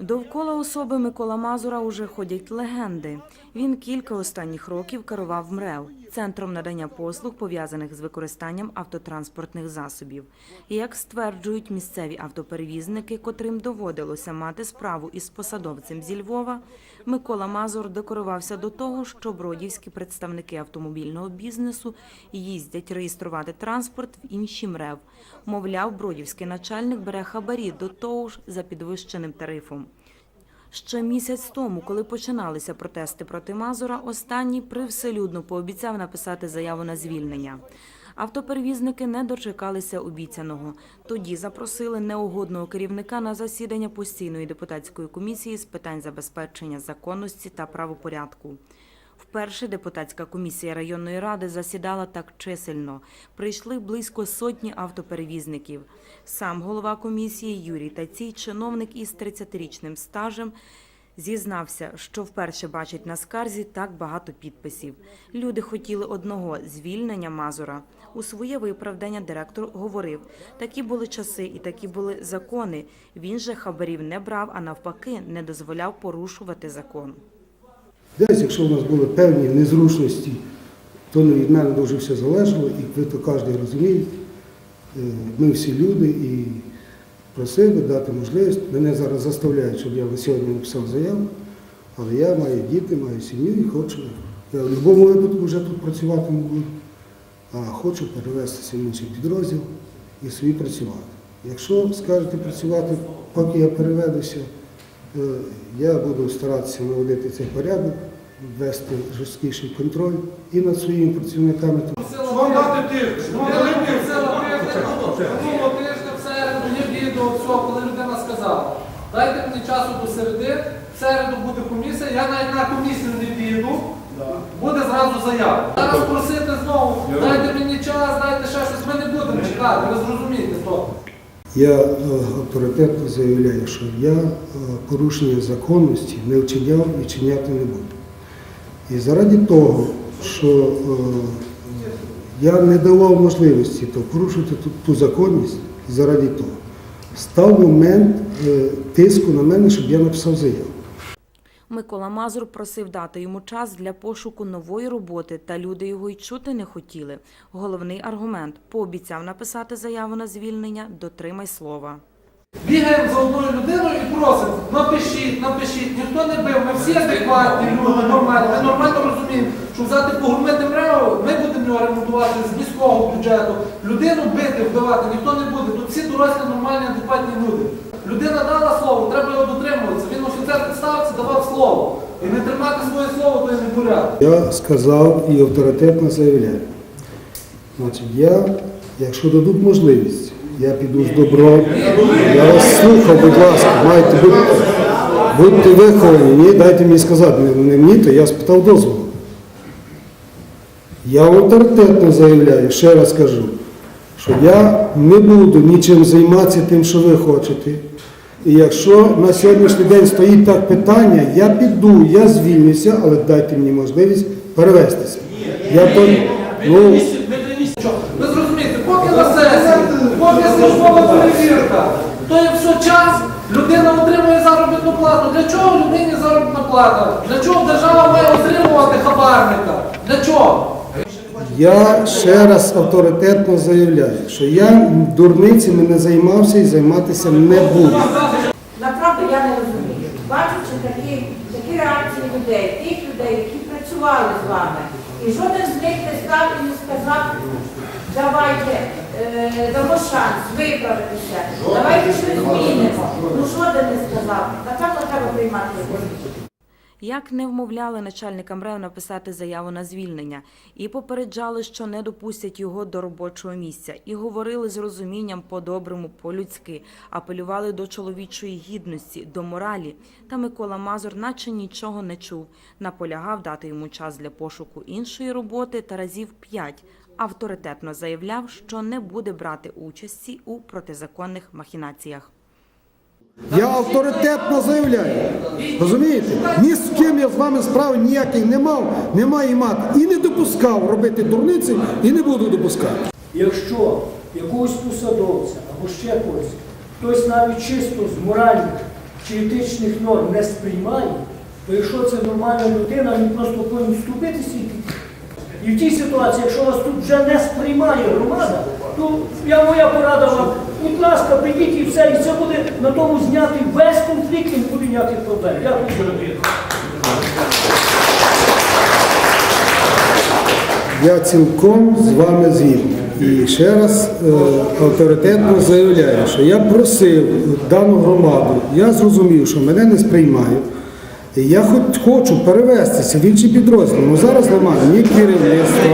Довкола особи Микола Мазура уже ходять легенди. Він кілька останніх років керував МРЕВ – центром надання послуг, пов'язаних з використанням автотранспортних засобів. Як стверджують місцеві автоперевізники, котрим доводилося мати справу із посадовцем зі Львова, Микола Мазур декорувався до того, що бродівські представники автомобільного бізнесу їздять реєструвати транспорт в інші МРЕВ. Мовляв, бродівський начальник бере хабарі до того ж за підвищеним тарифом. Ще місяць тому, коли починалися протести проти Мазура, останній привселюдно пообіцяв написати заяву на звільнення. Автоперевізники не дочекалися обіцяного. Тоді запросили неугодного керівника на засідання постійної депутатської комісії з питань забезпечення законності та правопорядку. Вперше депутатська комісія районної ради засідала так чисельно. Прийшли близько сотні автоперевізників. Сам голова комісії Юрій Тацій, чиновник із 30-річним стажем, зізнався, що вперше бачить на скарзі так багато підписів. Люди хотіли одного звільнення Мазура. У своє виправдання директор говорив: такі були часи і такі були закони. Він же хабарів не брав, а навпаки, не дозволяв порушувати закон. Десь, якщо в нас були певні незручності, то не від мене дуже все залежало, і ви то кожен розуміє. Е, Ми всі люди і просив би дати можливість. Мене зараз заставляють, щоб я сьогодні написав заяву, але я маю діти, маю сім'ю і хочу. Я в будь-якому випадку вже тут працювати не буду, а хочу перевестися в інший підрозділ і собі працювати. Якщо скажете працювати, поки я переведуся, Я буду старатися наводити цей порядок, ввести жорсткіший контроль і над своїми працівниками. Вам дати тих? Вам дати тих? Минулого тижня в середу є відео, все, коли людина сказала, дайте мені часу до середи, в середу буде комісія, я навіть на комісію не піду, буде зразу заява. Зараз просити знову, дайте мені час, дайте ще щось, ми не будемо чекати, ви зрозумієте то. Я е, авторитетно заявляю, що я е, порушення законності не вчиняв і чиняти не буду. І заради того, що е, я не давав можливості то порушити ту, ту законність, і заради того, став момент е, тиску на мене, щоб я написав заяву. Микола Мазур просив дати йому час для пошуку нової роботи, та люди його й чути не хотіли. Головний аргумент пообіцяв написати заяву на звільнення. Дотримай слова. Бігаємо за одною людиною і просимо, напишіть, напишіть, ніхто не бив, ми всі адекватні люди, нормальні, ми нормально розуміємо, що взяти погромити мрево, ми будемо його ремонтувати з міського бюджету. Людину бити, вбивати ніхто не буде. Тут всі дорослі, нормальні, адекватні люди. Людина дала слово, треба його дотримуватися. Він офіцер підставці давав слово. І не тримати своє слово, то і не порядок. Я сказав і авторитетно заявляю. Значить, я, якщо дадуть можливість, я піду з добром. Я вас слухав, будь ласка, маєте бути, будьте виховані. Ні, дайте мені сказати, не, не мені, то я спитав дозволу. Я авторитетно заявляю, ще раз кажу, що я не буду нічим займатися тим, що ви хочете. І якщо на сьогоднішній день стоїть так питання, я піду, я звільнюся, але дайте мені можливість перевестися. Я то, ну, Ви зрозумієте, поки на сесії, поки службова перевірка, то все час, людина отримує заробітну плату. Для чого людині заробітна плата? Для чого держава має отримувати хабарника? Для чого? я ще раз авторитетно заявляю, що я дурницями не займався і займатися не буду. Направду я не розумію. Бачучи такі, такі реакції людей, тих людей, які працювали з вами, і жоден з них не став і не сказав, давайте дамо шанс виправитися, давайте щось змінимо. Ну жоден не сказав. Напевно, треба приймати. Як не вмовляли начальника МРЕВ написати заяву на звільнення, і попереджали, що не допустять його до робочого місця, і говорили з розумінням по-доброму, по-людськи, апелювали до чоловічої гідності, до моралі. Та Микола Мазур, наче нічого не чув, наполягав дати йому час для пошуку іншої роботи та разів п'ять. Авторитетно заявляв, що не буде брати участі у протизаконних махінаціях. Я авторитетно заявляю. Розумієте? Ні з ким я з вами справи ніяких не мав, не маю мати. І не допускав робити дурниці, і не буду допускати. Якщо якогось посадовця або ще когось, хтось навіть чисто з моральних чи етичних норм не сприймає, то якщо це нормальна людина, він просто повинен вступитися і піти. І в тій ситуації, якщо вас тут вже не сприймає громада, то я моя порада вам, будь ласка, прийдіть і все, і це буде на тому знятий весь конфлікт, і не буде ніяких проблем. Дякую за розумію. Я цілком з вами згідний. І ще раз е, авторитетно заявляю, що я просив дану громаду, я зрозумів, що мене не сприймають. Я хоч хочу перевестися в інші підрозділи, але зараз немає ні керівництва.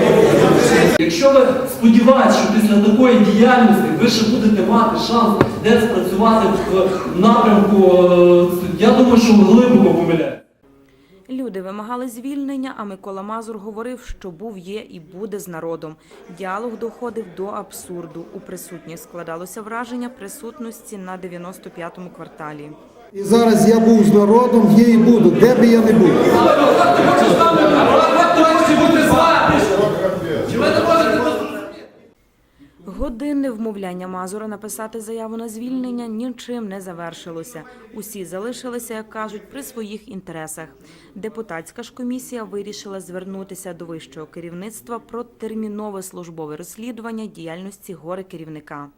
Якщо ви сподіваєтесь, що після такої діяльності ви ще будете мати шанс десь працювати в напрямку, е, я думаю, що ви глибоко помиляєте. Люди вимагали звільнення, а Микола Мазур говорив, що був, є і буде з народом. Діалог доходив до абсурду. У присутніх складалося враження присутності на 95-му кварталі. І зараз я був з народом, є і буду, де би я не був. Годинне вмовляння Мазура написати заяву на звільнення нічим не завершилося. Усі залишилися, як кажуть, при своїх інтересах. Депутатська ж комісія вирішила звернутися до вищого керівництва про термінове службове розслідування діяльності горе керівника.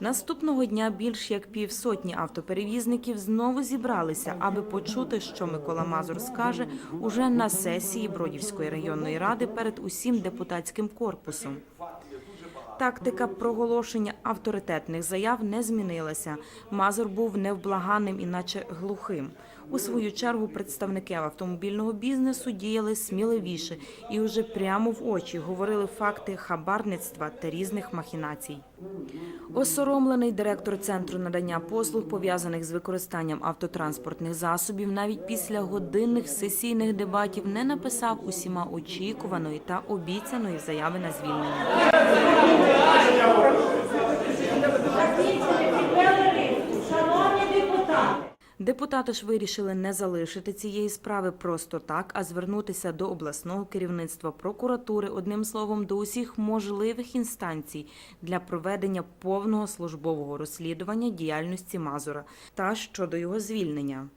Наступного дня більш як півсотні автоперевізників знову зібралися, аби почути, що Микола Мазур скаже уже на сесії Бродівської районної ради перед усім депутатським корпусом. Тактика проголошення авторитетних заяв не змінилася. Мазур був невблаганним, іначе глухим. У свою чергу представники автомобільного бізнесу діяли сміливіше і уже прямо в очі говорили факти хабарництва та різних махінацій. Осоромлений директор центру надання послуг, пов'язаних з використанням автотранспортних засобів, навіть після годинних сесійних дебатів не написав усіма очікуваної та обіцяної заяви на звільнення. Шановні депутати, Депутати ж вирішили не залишити цієї справи просто так, а звернутися до обласного керівництва прокуратури, одним словом, до усіх можливих інстанцій для проведення повного службового розслідування діяльності Мазура та щодо його звільнення.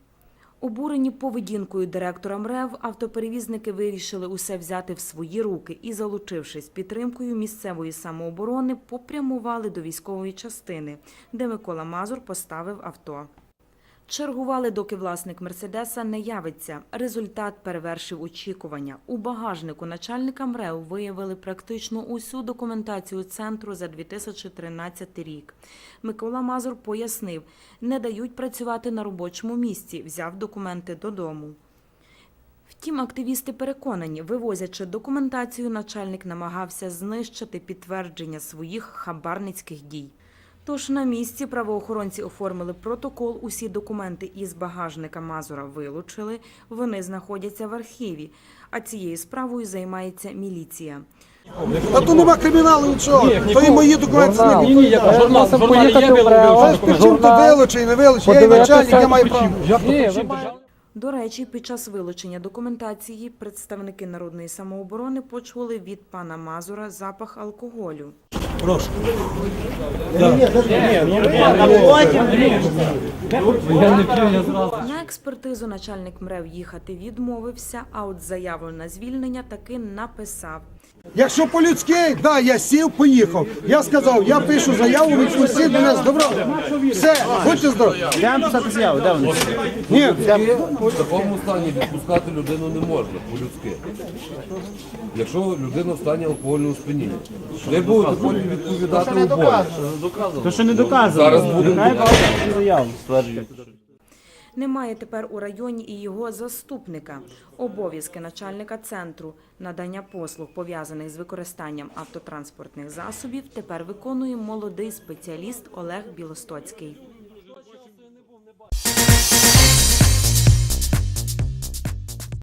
Обурені поведінкою директора МРЕВ, автоперевізники вирішили усе взяти в свої руки і, залучившись підтримкою місцевої самооборони, попрямували до військової частини, де Микола Мазур поставив авто. Чергували, доки власник Мерседеса не явиться. Результат перевершив очікування. У багажнику начальника МРЕУ виявили практично усю документацію центру за 2013 рік. Микола Мазур пояснив, не дають працювати на робочому місці, взяв документи додому. Втім, активісти переконані, вивозячи документацію, начальник намагався знищити підтвердження своїх хабарницьких дій. Тож на місці правоохоронці оформили протокол, усі документи із багажника Мазура вилучили, вони знаходяться в архіві, а цією справою займається міліція. А то нема криміналу нічого. То і мої документи не Ні, ні, я журнал, журнал є, Знаєш, при то вилучи, не вилучи. Я і начальник, я маю право. До речі, під час вилучення документації представники народної самооборони почули від пана Мазура запах алкоголю. Зразу. На експертизу начальник МРЕВ їхати відмовився, а от заяву на звільнення таки написав. Якщо по-людськи, да, я сів, поїхав. Я сказав, я пишу заяву, відпустіть мене з добро. Все, будьте здорові. Де писати заяву? Де вони? Ні, В такому стані відпускати людину не можна по-людськи. Якщо людина в стані алкогольного сп'яніння. Ви будете потім відповідати у бою. То що не доказано. Зараз будемо Нехай пишуть заяву, стверджують. Немає тепер у районі і його заступника. Обов'язки начальника центру надання послуг, пов'язаних з використанням автотранспортних засобів, тепер виконує молодий спеціаліст Олег Білостоцький.